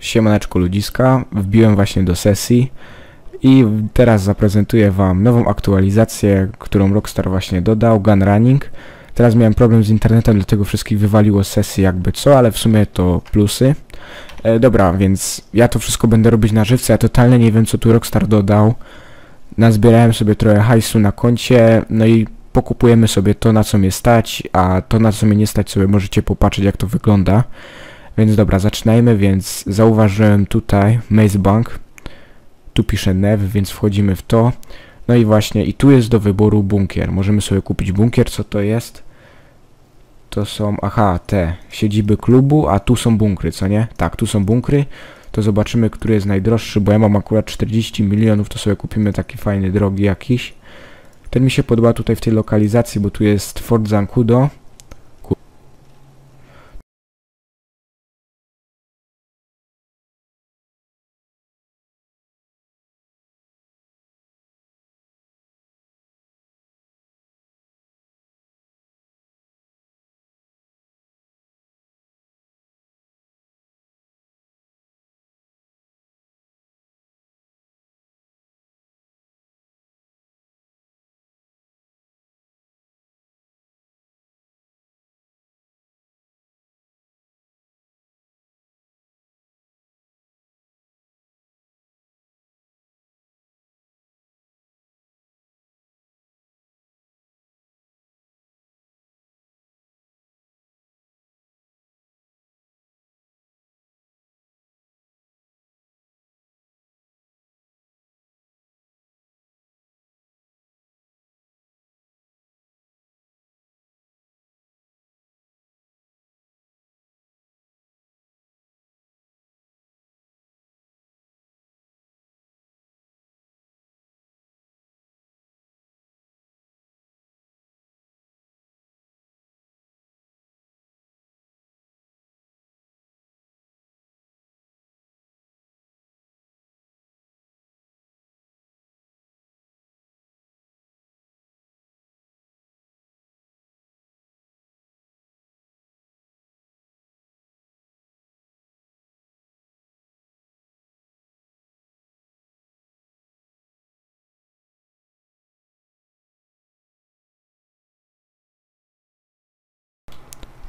Siemaneczko ludziska, wbiłem właśnie do sesji i teraz zaprezentuję wam nową aktualizację, którą Rockstar właśnie dodał, Gun Running. Teraz miałem problem z internetem, dlatego wszystkich wywaliło sesji jakby co, ale w sumie to plusy. E, dobra, więc ja to wszystko będę robić na żywce, ja totalnie nie wiem co tu Rockstar dodał. Nazbierałem sobie trochę hajsu na koncie, no i pokupujemy sobie to na co mnie stać, a to na co mnie nie stać sobie możecie popatrzeć jak to wygląda. Więc dobra, zaczynajmy, więc zauważyłem tutaj Maze Bank. Tu pisze Nev, więc wchodzimy w to. No i właśnie, i tu jest do wyboru bunkier. Możemy sobie kupić bunkier, co to jest? To są, aha, te siedziby klubu, a tu są bunkry, co nie? Tak, tu są bunkry. To zobaczymy, który jest najdroższy, bo ja mam akurat 40 milionów, to sobie kupimy taki fajny, drogi jakiś. Ten mi się podoba tutaj w tej lokalizacji, bo tu jest Fort Zancudo.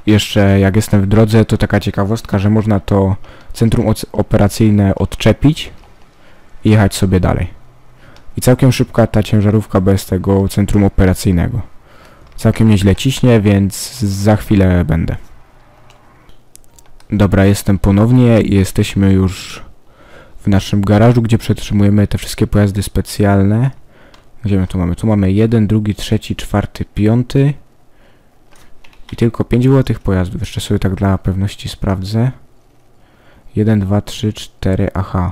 Jeszcze jak jestem w drodze, to taka ciekawostka, że można to centrum operacyjne odczepić i jechać sobie dalej. I całkiem szybka ta ciężarówka bez tego centrum operacyjnego. Całkiem nieźle ciśnie, więc za chwilę będę. Dobra, jestem ponownie i jesteśmy już w naszym garażu, gdzie przetrzymujemy te wszystkie pojazdy specjalne. Gdzie my tu mamy? Tu mamy jeden, drugi, trzeci, czwarty, piąty. I tylko 5 było tych pojazdów. Jeszcze sobie tak dla pewności sprawdzę. 1, 2, 3, 4, aha.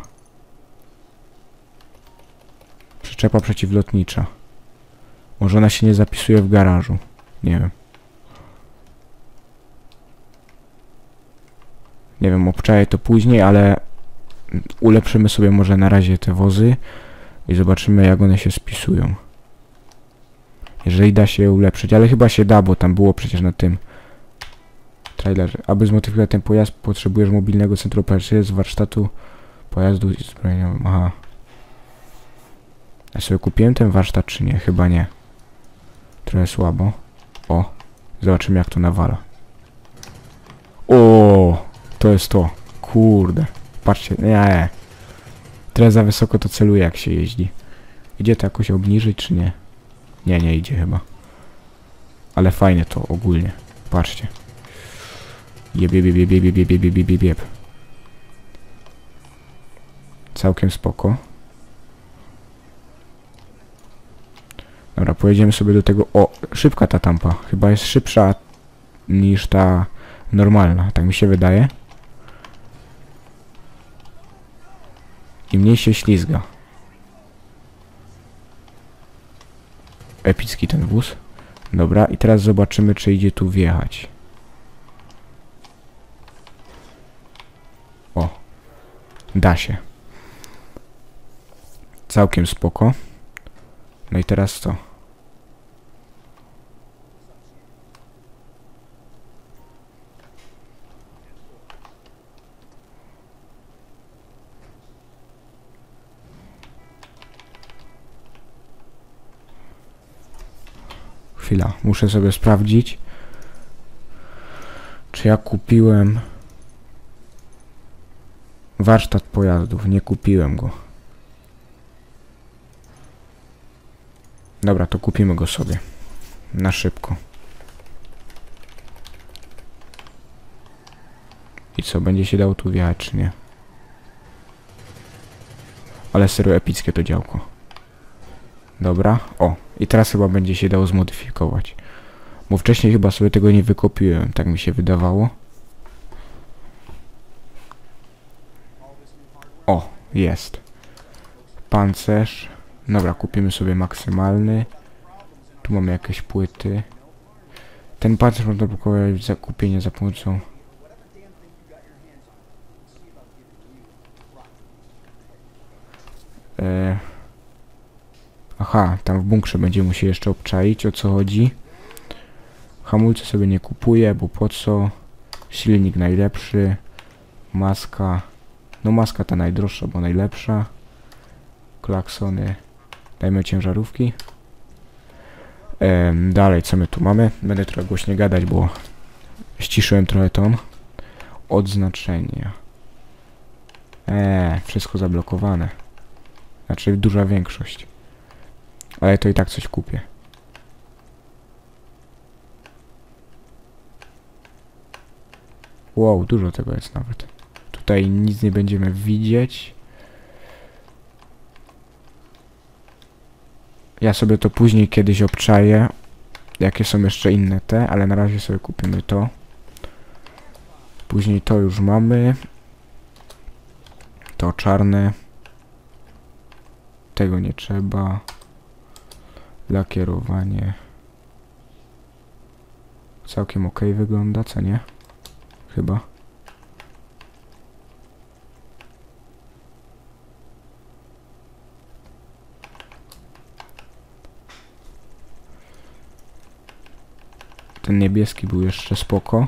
Przyczepa przeciwlotnicza. Może ona się nie zapisuje w garażu. Nie wiem. Nie wiem, obczaję to później, ale ulepszymy sobie może na razie te wozy i zobaczymy jak one się spisują. Jeżeli da się ulepszyć, ale chyba się da, bo tam było przecież na tym trailerze. Aby zmodyfikować ten pojazd, potrzebujesz mobilnego centrum operacyjnego z warsztatu pojazdu i. Aha. Ja sobie kupiłem ten warsztat, czy nie? Chyba nie. Trochę słabo. O, zobaczymy jak to nawala. O, to jest to. Kurde. Patrzcie, nie. Teraz za wysoko to celuje jak się jeździ. Idzie to jakoś obniżyć, czy nie? Nie, nie idzie chyba. Ale fajnie to ogólnie. Patrzcie. Jeb, jeb, jeb, jeb, jeb, jeb, jeb, jeb, jeb. Całkiem spoko. Dobra, pojedziemy sobie do tego... O, szybka ta tampa. Chyba jest szybsza niż ta normalna. Tak mi się wydaje. I mniej się ślizga. Epicki ten wóz. Dobra, i teraz zobaczymy, czy idzie tu wjechać. O. Da się. Całkiem spoko. No i teraz co? Chwila. Muszę sobie sprawdzić, czy ja kupiłem warsztat pojazdów. Nie kupiłem go. Dobra, to kupimy go sobie. Na szybko. I co, będzie się dało tu wjechać, czy nie? Ale serio epickie to działko. Dobra, o. I teraz chyba będzie się dało zmodyfikować. Bo wcześniej chyba sobie tego nie wykopiłem, tak mi się wydawało. O, jest. Pancerz. Dobra, kupimy sobie maksymalny. Tu mamy jakieś płyty. Ten pancerz można blokować za kupienie za pomocą... E... Aha, tam w bunkrze będzie mu się jeszcze obczaić, o co chodzi. Hamulce sobie nie kupuję, bo po co? Silnik najlepszy. Maska. No maska ta najdroższa, bo najlepsza. Klaksony. Dajmy ciężarówki. Ehm, dalej, co my tu mamy? Będę trochę głośniej gadać, bo ściszyłem trochę ton. Odznaczenia. Eee, wszystko zablokowane. Znaczy duża większość. Ale to i tak coś kupię. Wow, dużo tego jest nawet. Tutaj nic nie będziemy widzieć. Ja sobie to później kiedyś obczaję. Jakie są jeszcze inne te, ale na razie sobie kupimy to. Później to już mamy. To czarne. Tego nie trzeba. Lakierowanie. Całkiem ok wygląda, co nie? Chyba. Ten niebieski był jeszcze spoko.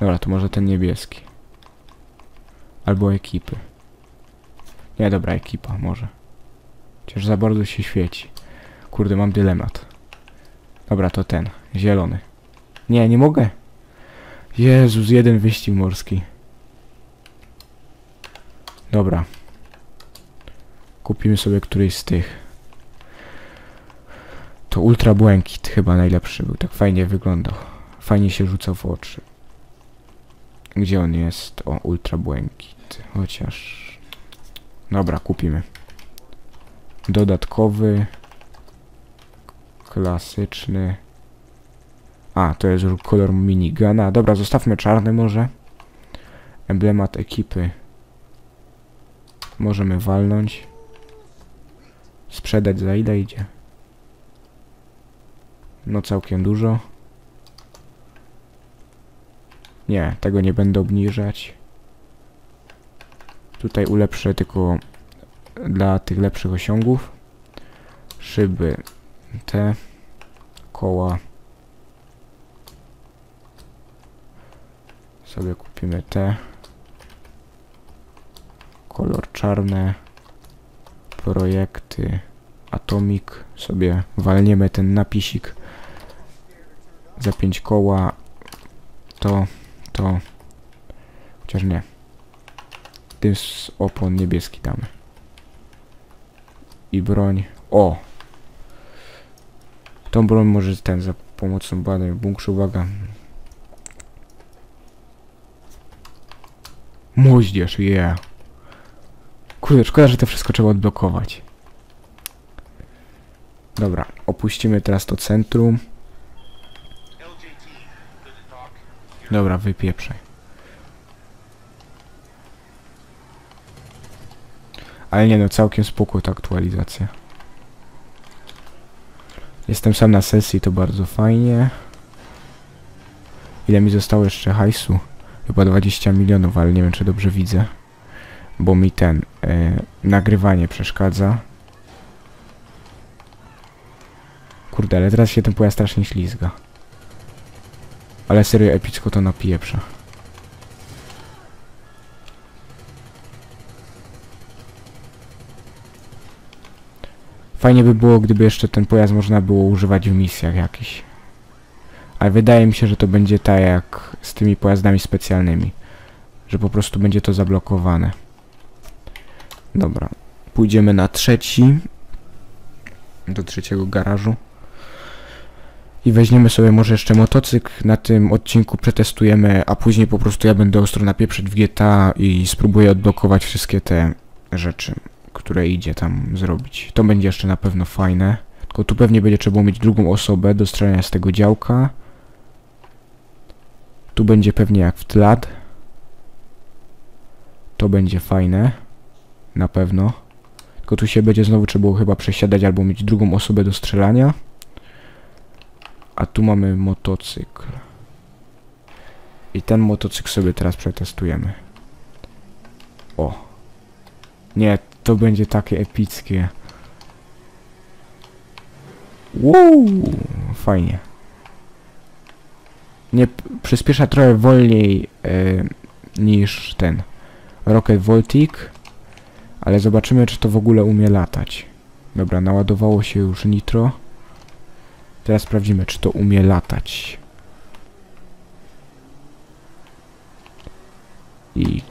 Dobra, to może ten niebieski. Albo ekipy. Nie, dobra, ekipa, może. Chociaż za bardzo się świeci. Kurde, mam dylemat. Dobra, to ten. Zielony. Nie, nie mogę. Jezus, jeden wyścig morski. Dobra. Kupimy sobie któryś z tych. To ultra błękit chyba najlepszy był. Tak fajnie wyglądał. Fajnie się rzucał w oczy. Gdzie on jest? O, ultra błękit. Chociaż... Dobra, kupimy. Dodatkowy. Klasyczny. A, to jest kolor minigana. Dobra, zostawmy czarny może. Emblemat ekipy. Możemy walnąć. Sprzedać za ile idzie? No całkiem dużo. Nie, tego nie będę obniżać. Tutaj ulepszę tylko dla tych lepszych osiągów. Szyby te. Koła. Sobie kupimy te. Kolor czarny. Projekty. Atomik. Sobie walniemy ten napisik. Za 5 koła. To. To. Chociaż nie. Tym z opon niebieski damy. I broń. O! Tą broń może ten za pomocą badań w bunkrze, uwaga. Moździerz, yeah. Kurde, szkoda, że to wszystko trzeba odblokować. Dobra, opuścimy teraz to centrum. Dobra, wypieprzaj. Ale nie no, całkiem spokój ta aktualizacja. Jestem sam na sesji, to bardzo fajnie. Ile mi zostało jeszcze hajsu? Chyba 20 milionów, ale nie wiem czy dobrze widzę. Bo mi ten e, nagrywanie przeszkadza. Kurde, ale teraz się ten pojazd strasznie ślizga. Ale serio epicko to napieprza. Fajnie by było, gdyby jeszcze ten pojazd można było używać w misjach jakichś. Ale wydaje mi się, że to będzie tak jak z tymi pojazdami specjalnymi. Że po prostu będzie to zablokowane. Dobra. Pójdziemy na trzeci. Do trzeciego garażu. I weźmiemy sobie może jeszcze motocykl. Na tym odcinku przetestujemy, a później po prostu ja będę ostro napieprzeć w GTA i spróbuję odblokować wszystkie te rzeczy, które idzie tam zrobić. To będzie jeszcze na pewno fajne. Tylko tu pewnie będzie trzeba mieć drugą osobę do strzelania z tego działka. Tu będzie pewnie jak w tlad. To będzie fajne. Na pewno. Tylko tu się będzie znowu trzeba chyba przesiadać albo mieć drugą osobę do strzelania. A tu mamy motocykl. I ten motocykl sobie teraz przetestujemy. O. Nie, to będzie takie epickie. Wow, fajnie. Nie, przyspiesza trochę wolniej e, niż ten Rocket Voltic, ale zobaczymy, czy to w ogóle umie latać. Dobra, naładowało się już nitro. Teraz sprawdzimy, czy to umie latać. I...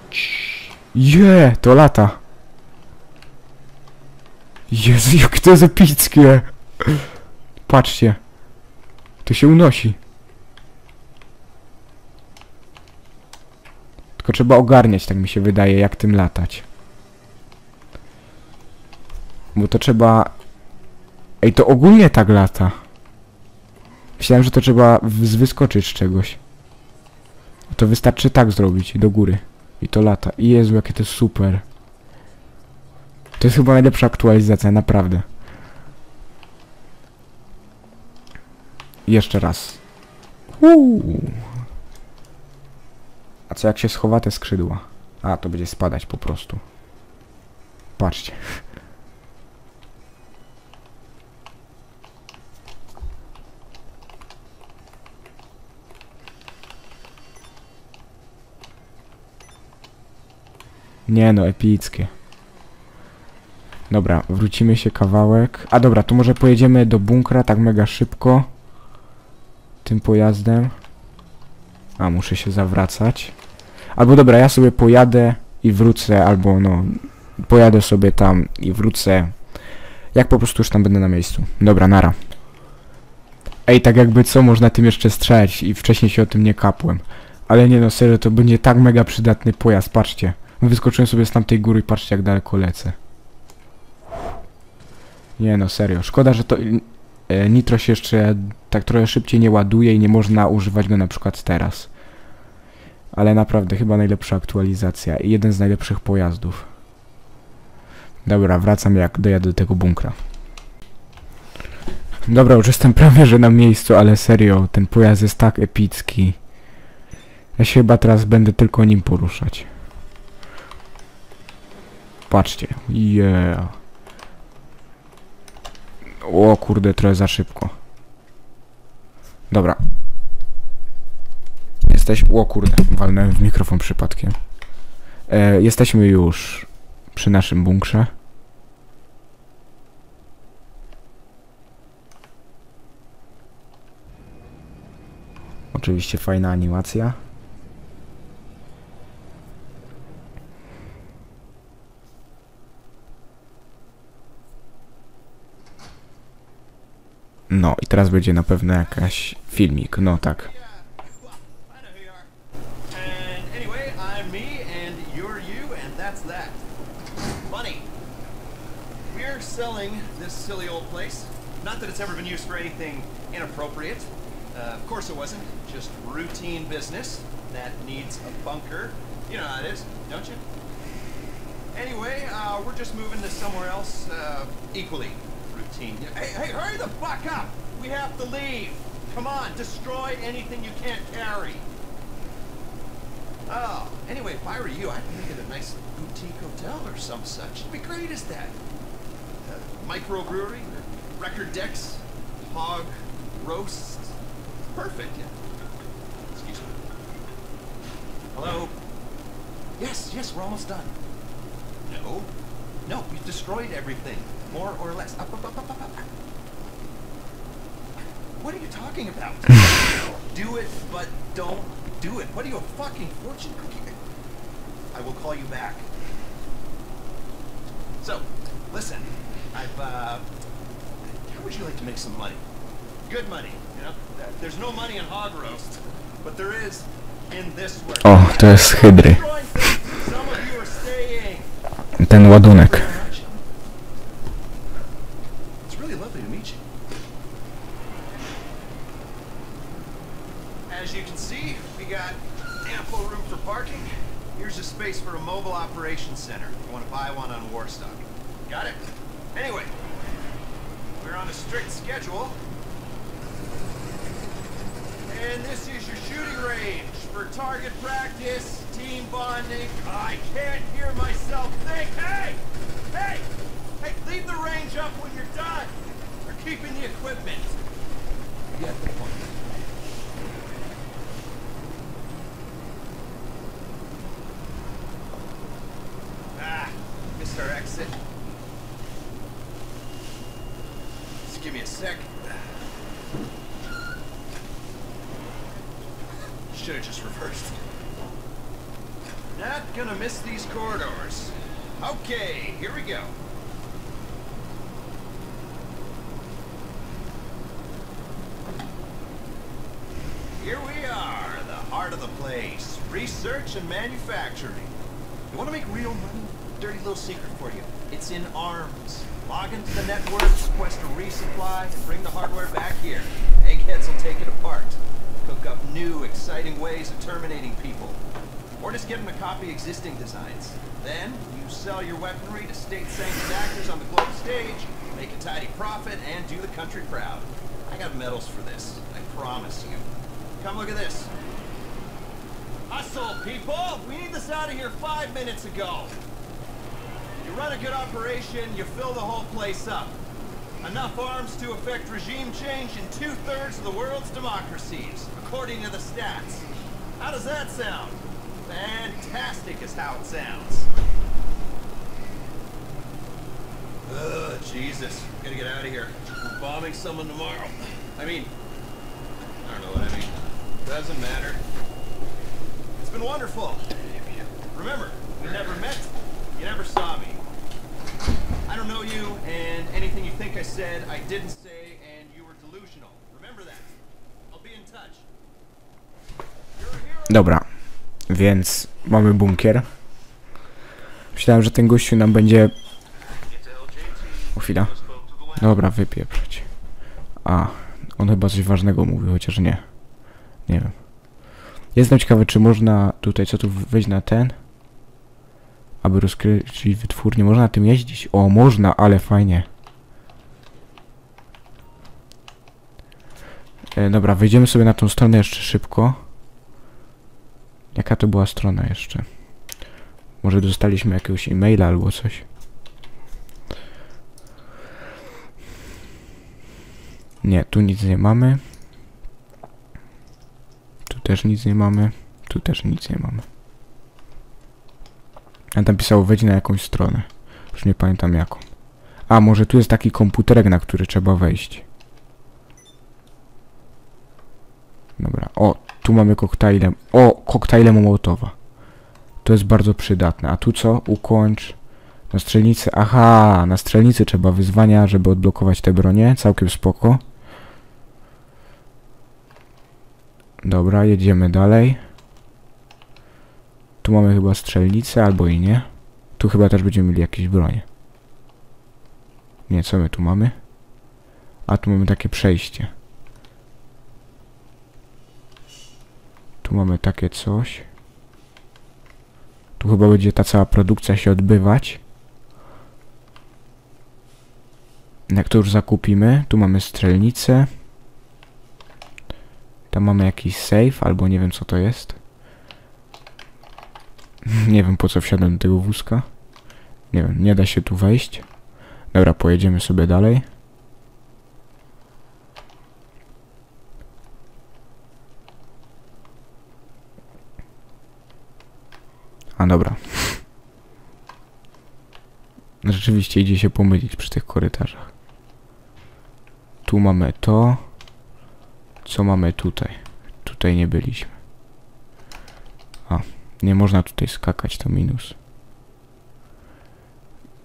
Je, to lata. Jezu, jak to jest epickie. Patrzcie. To się unosi. Tylko trzeba ogarniać, tak mi się wydaje, jak tym latać. Bo to trzeba... Ej, to ogólnie tak lata. Myślałem, że to trzeba wyskoczyć z czegoś. To wystarczy tak zrobić, do góry. I to lata. I Jezu, jakie to super. To jest chyba najlepsza aktualizacja, naprawdę. Jeszcze raz. Uuu. A co jak się schowa te skrzydła? A, to będzie spadać po prostu. Patrzcie. Nie no, epickie. Dobra, wrócimy się kawałek. A dobra, to może pojedziemy do bunkra tak mega szybko. Tym pojazdem. A, muszę się zawracać. Albo dobra, ja sobie pojadę i wrócę, albo no... Pojadę sobie tam i wrócę. Jak po prostu już tam będę na miejscu. Dobra, nara. Ej, tak jakby co, można tym jeszcze strzelać i wcześniej się o tym nie kapłem. Ale nie no, serio, to będzie tak mega przydatny pojazd, patrzcie. Wyskoczyłem sobie z tamtej góry i patrzcie jak daleko lecę. Nie no, serio. Szkoda, że to e, nitro się jeszcze tak trochę szybciej nie ładuje i nie można używać go na przykład teraz. Ale naprawdę chyba najlepsza aktualizacja i jeden z najlepszych pojazdów. Dobra, wracam jak dojadę do tego bunkra. Dobra, już jestem prawie że na miejscu, ale serio, ten pojazd jest tak epicki. Ja się chyba teraz będę tylko nim poruszać. Patrzcie. Yeah. O kurde, trochę za szybko. Dobra. Jesteś... O kurde, walnąłem w mikrofon przypadkiem. E, jesteśmy już przy naszym bunkrze. Oczywiście fajna animacja. No i teraz będzie na pewno jakaś filmik, no tak. I know who you are. And anyway, I'm me, and you're you, and that's that. Money. We're selling this silly old place. Not that it's ever been used for anything inappropriate. Uh, of course it wasn't. Just routine business that needs a bunker. You know how it is, don't you? Anyway, uh, we're just moving to somewhere else uh, equally routine. Hey, hey, hurry the fuck up! We have to leave. Come on, destroy anything you can't carry. Oh, anyway, if I were you, I'd make it a nice boutique hotel or some such. It'd be great as that. Uh, microbrewery, record decks, hog roasts. Perfect. Yeah. Excuse me. Hello? Yes, yes, we're almost done. No. No, we've destroyed everything. More or less. Up, up, up, up, up, up. What are you talking about? do it, but don't do it. What are you, a fucking fortune cookie? I will call you back. So, listen, I've, uh, how would you like to make some money? Good money, you know? There's no money in hog roast, but there is in this work. O, to jest hydry. Destroying things. Some of you are staying. Ten ładunek. As you can see, we got ample room for parking. Here's a space for a mobile operations center. If you want to buy one on Warstock. Got it? Anyway, we're on a strict schedule. And this is your shooting range for target practice, team bonding. I can't hear myself think. Hey! Hey! Hey, leave the range up when you're done. We're keeping the equipment. You get the point. Give me a sec. Should have just reversed. Not gonna miss these corridors. Okay, here we go. Here we are, the heart of the place. Research and manufacturing. You want to make real money? Dirty little secret for you. It's in arms. Log into the network, request a resupply, and bring the hardware back here. Eggheads will take it apart. Cook up new, exciting ways of terminating people. Or just get them to copy existing designs. Then, you sell your weaponry to state-sanctioned actors on the global stage, make a tidy profit, and do the country proud. I got medals for this, I promise you. Come look at this. Hustle, people! We need this out of here five minutes ago. Run a good operation, you fill the whole place up. Enough arms to effect regime change in two-thirds of the world's democracies, according to the stats. How does that sound? Fantastic is how it sounds. Ugh, Jesus. Gotta get out of here. We're bombing someone tomorrow. I mean, I don't know what I mean. Doesn't matter. It's been wonderful. Remember, we never met, you never saw me. Know you, and anything you think I said, I didn't say, and you were delusional. Remember that. I'll be in touch. Dobra, więc mamy bunkier. Myślałem, że ten gościu nam będzie... O chwila. Dobra, wypieprzeć. A, on chyba coś ważnego mówił, chociaż nie. Nie wiem. Jestem ciekawy, czy można tutaj, co tu wejść na ten? Aby rozkryć wytwórnię. Można na tym jeździć? O, można, ale fajnie. E, dobra, wejdziemy sobie na tą stronę jeszcze szybko. Jaka to była strona jeszcze? Może dostaliśmy jakiegoś e-maila albo coś. Nie, tu nic nie mamy. Tu też nic nie mamy. Tu też nic nie mamy. Ja tam pisało wejdź na jakąś stronę. Już nie pamiętam jaką. A, może tu jest taki komputerek, na który trzeba wejść. Dobra, o, tu mamy koktajle. O, koktajle Mołotowa. To jest bardzo przydatne. A tu co? Ukończ. Na strzelnicy. Aha, na strzelnicy trzeba wyzwania, żeby odblokować te bronie. Całkiem spoko. Dobra, jedziemy dalej. Tu mamy chyba strzelnicę, albo i nie. Tu chyba też będziemy mieli jakieś bronie. Nie, co my tu mamy? A tu mamy takie przejście. Tu mamy takie coś. Tu chyba będzie ta cała produkcja się odbywać. Jak to już zakupimy, tu mamy strzelnicę. Tam mamy jakiś safe, albo nie wiem co to jest. Nie wiem po co wsiadłem do tego wózka. Nie wiem, nie da się tu wejść. Dobra, pojedziemy sobie dalej. A dobra. Rzeczywiście idzie się pomylić przy tych korytarzach. Tu mamy to. Co mamy tutaj? Tutaj nie byliśmy. A, nie można tutaj skakać, to minus.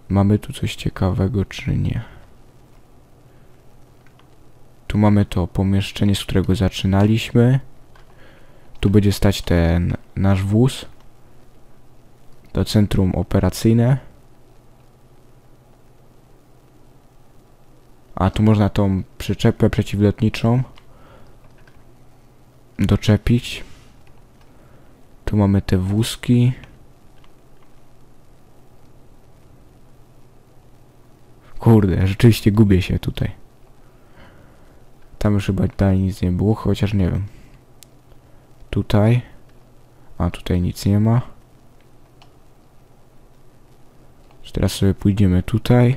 Mamy tu coś ciekawego, czy nie? Tu mamy to pomieszczenie, z którego zaczynaliśmy. Tu będzie stać ten nasz wóz. To centrum operacyjne. A tu można tą przyczepę przeciwlotniczą doczepić. Tu mamy te wózki. Kurde, rzeczywiście gubię się tutaj. Tam już chyba dalej nic nie było, chociaż nie wiem. Tutaj. A tutaj nic nie ma. Teraz sobie pójdziemy tutaj.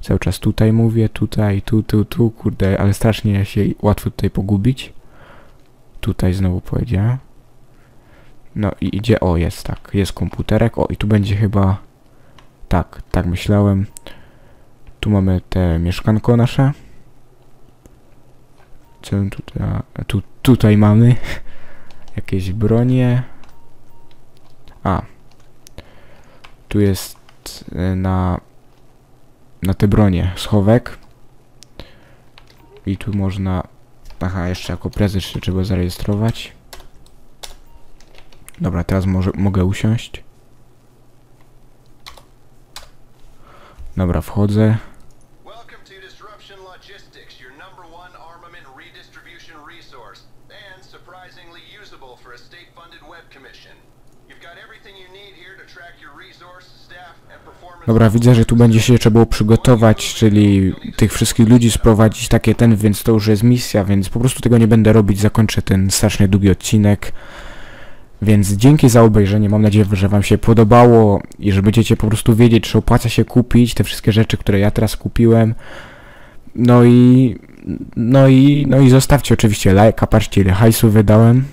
Cały czas tutaj mówię, tutaj, tu, tu, tu, kurde, ale strasznie się łatwo tutaj pogubić. Tutaj znowu powiedziałem. No i idzie, o jest tak, jest komputerek, o i tu będzie chyba, tak, tak myślałem. Tu mamy te mieszkanko nasze. Co tutaj, tu, tutaj mamy jakieś bronie. A, tu jest e, na na te bronie schowek. I tu można... Aha, jeszcze jako prezes się trzeba zarejestrować. Dobra, teraz może, mogę usiąść. Dobra, wchodzę. Dobra, widzę, że tu będzie się trzeba było przygotować, czyli tych wszystkich ludzi sprowadzić takie ten, więc to już jest misja, więc po prostu tego nie będę robić, zakończę ten strasznie długi odcinek. Więc dzięki za obejrzenie, mam nadzieję, że wam się podobało i że będziecie po prostu wiedzieć, czy opłaca się kupić te wszystkie rzeczy, które ja teraz kupiłem. No i... No i... No i zostawcie oczywiście lajka, patrzcie ile hajsu wydałem.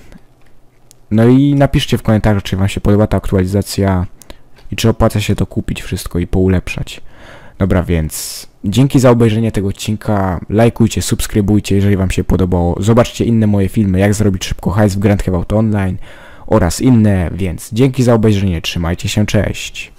No i napiszcie w komentarzach, czy wam się podoba ta aktualizacja i czy opłaca się to kupić wszystko i poulepszać. Dobra, więc dzięki za obejrzenie tego odcinka. Lajkujcie, subskrybujcie, jeżeli wam się podobało. Zobaczcie inne moje filmy, jak zrobić szybko hajs w Grand Theft Auto Online oraz inne, więc dzięki za obejrzenie, trzymajcie się, cześć.